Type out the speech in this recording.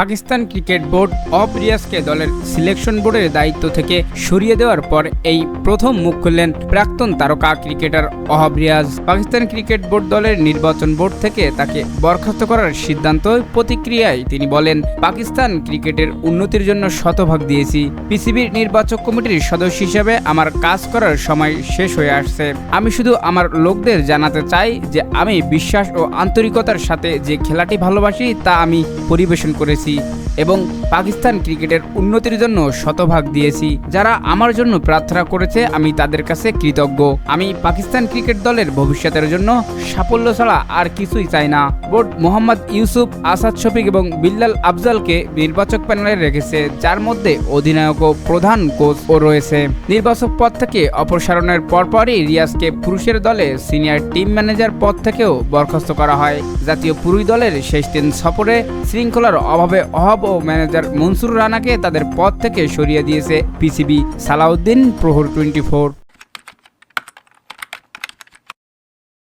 Pakistan cricket board অফ রিয়াজকে দলের সিলেকশন বোর্ডের দায়িত্ব থেকে সরিয়ে দেওয়ার পর এই প্রথম মুখ খুললেন প্রাক্তন তারকা cricketer Wahab Riaz. Pakistan cricket board দলের নির্বাচন বোর্ড থেকে তাকে বরখাস্ত করার সিদ্ধান্ত প্রতিক্রিয়ায় তিনি বলেন, পাকিস্তান ক্রিকেটের উন্নতির জন্য শতভাগ দিয়েছি। পিসিবির নির্বাচক কমিটির সদস্য হিসেবে আমার কাজ করার সময় শেষ হয়ে আসছে। আমি শুধু আমার লোকদের জানাতে চাই যে আমি বিশ্বাস ও আন্তরিকতার সাথে যে খেলাটি ভালোবাসি তা আমি পরিবেশন করেছি। 你。এবং পাকিস্তান ক্রিকেটের উন্নতির জন্য শতভাগ দিয়েছি। যারা আমার জন্য প্রার্থনা করেছে, আমি তাদের কাছে কৃতজ্ঞ। আমি পাকিস্তান ক্রিকেট দলের ভবিষ্যতের জন্য সাফল্য ছাড়া আর কিছুই চাই না। বোর্ড মোহাম্মদ ইউসুফ আসাদ শফিক এবং বিল্লাল আফজালকে নির্বাচক প্যানেলে রেখেছে, যার মধ্যে অধিনায়ক ও প্রধান কোচ ও রয়েছে। নির্বাচক পদ থেকে অপসারণের পরপরই রিয়াজকে পুরুষের দলে সিনিয়র টিম ম্যানেজার পদ থেকেও বরখাস্ত করা হয়। জাতীয় পুরুষ দলের শেষ দিন সফরে শৃঙ্খলার অভাবে অহব ও ম্যানেজার মনসুর রানাকে তাদের পদ থেকে সরিয়ে দিয়েছে পিসিবি সালাউদ্দিন প্রহর টোয়েন্টি